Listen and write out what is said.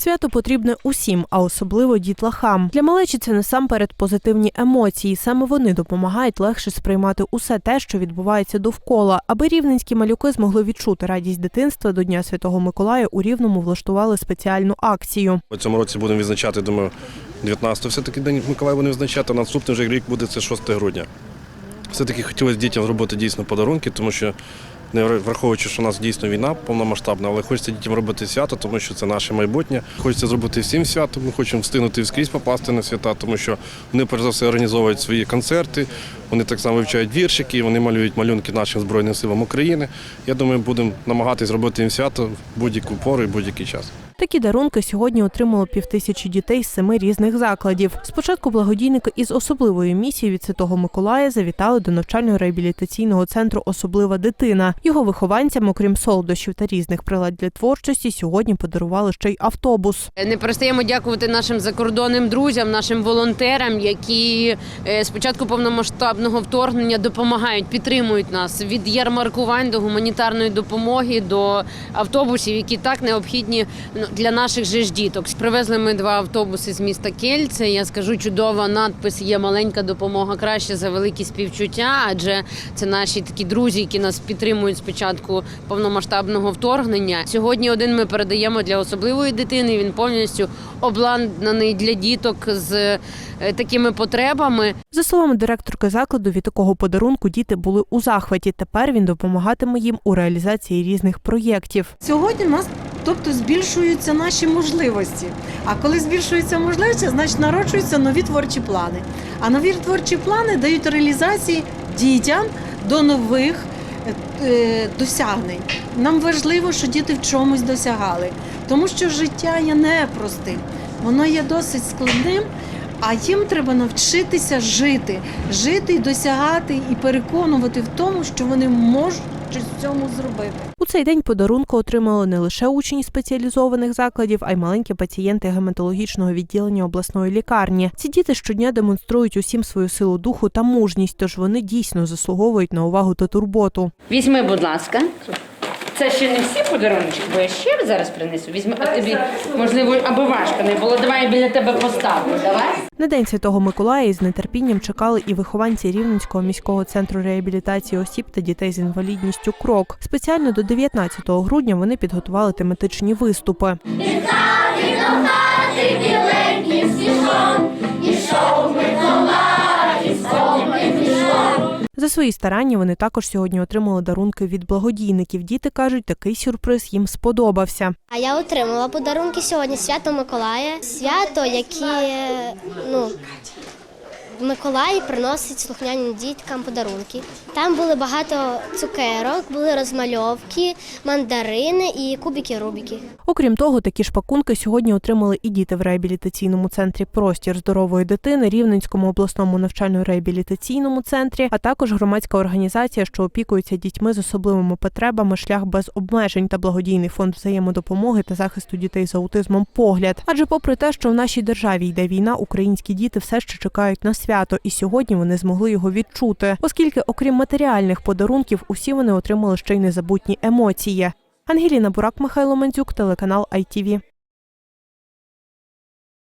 Свято потрібне усім, а особливо дітлахам. Для малечі це насамперед позитивні емоції. Саме вони допомагають легше сприймати усе те, що відбувається довкола. Аби рівненські малюки змогли відчути радість дитинства до Дня Святого Миколая у Рівному влаштували спеціальну акцію. У цьому році будемо відзначати, думаю, 19 все-таки День Миколая будемо відзначати, наступний вже рік буде це 6 грудня. Все-таки хотілося дітям зробити дійсно подарунки, тому що не враховуючи, що у нас дійсно війна повномасштабна, але хочеться дітям робити свято, тому що це наше майбутнє. Хочеться зробити всім свято. Ми хочемо встигнути скрізь попасти на свята, тому що вони перш за все організовують свої концерти, вони так само вивчають віршики, вони малюють малюнки нашим Збройним силам України. Я думаю, будемо намагатись зробити їм свято в будь-яку пору і будь-який час. Такі дарунки сьогодні отримало півтисячі дітей з семи різних закладів. Спочатку благодійники із особливою місією від Святого Миколая завітали до навчально-реабілітаційного центру Особлива дитина. Його вихованцям, окрім солодощів та різних прилад для творчості, сьогодні подарували ще й автобус. Не перестаємо дякувати нашим закордонним друзям, нашим волонтерам, які е, з початку повномасштабного вторгнення допомагають, підтримують нас від ярмаркувань до гуманітарної допомоги до автобусів, які так необхідні ну, для наших же ж діток. Привезли ми два автобуси з міста Кельце. Я скажу, чудова надпис є маленька допомога краще за великі співчуття, адже це наші такі друзі, які нас підтримують з початку повномасштабного вторгнення. Сьогодні один ми передаємо для особливої дитини. Він повністю обладнаний для діток з е, такими потребами. За словами директорки закладу, від такого подарунку діти були у захваті. Тепер він допомагатиме їм у реалізації різних проєктів. Сьогодні в нас тобто збільшуються наші можливості. А коли збільшуються можливості, значить народжуються нові творчі плани. А нові творчі плани дають реалізації дітям до нових е, досягнень. Нам важливо, що діти в чомусь досягали, тому що життя є непростим, воно є досить складним. А їм треба навчитися жити, жити і досягати, і переконувати в тому, що вони можуть щось в цьому зробити. У цей день подарунку отримали не лише учні спеціалізованих закладів, а й маленькі пацієнти гематологічного відділення обласної лікарні. Ці діти щодня демонструють усім свою силу духу та мужність, тож вони дійсно заслуговують на увагу та турботу. Візьми, будь ласка. Це ще не всі подарунки, бо я ще зараз принесу. Візьми, а тобі, можливо, аби важко не було. Давай я біля тебе поставлю. Давай. На день святого Миколая із нетерпінням чекали і вихованці Рівненського міського центру реабілітації осіб та дітей з інвалідністю Крок. Спеціально до 19 грудня вони підготували тематичні виступи. Свої старання вони також сьогодні отримали дарунки від благодійників. Діти кажуть, такий сюрприз їм сподобався. А я отримала подарунки сьогодні свято Миколая. Свято, яке ну, Миколай приносить слухняним діткам подарунки. Там були багато цукерок, були розмальовки, мандарини і кубики Рубіки. Окрім того, такі ж пакунки сьогодні отримали і діти в реабілітаційному центрі Простір здорової дитини, Рівненському обласному навчально-реабілітаційному центрі, а також громадська організація, що опікується дітьми з особливими потребами, шлях без обмежень та благодійний фонд взаємодопомоги та захисту дітей з аутизмом. Погляд. Адже, попри те, що в нашій державі йде війна, українські діти все ще чекають на свято, і сьогодні вони змогли його відчути, оскільки, окрім матеріальних подарунків, усі вони отримали ще й незабутні емоції. Ангеліна Бурак, Михайло Мандзюк, телеканал ITV.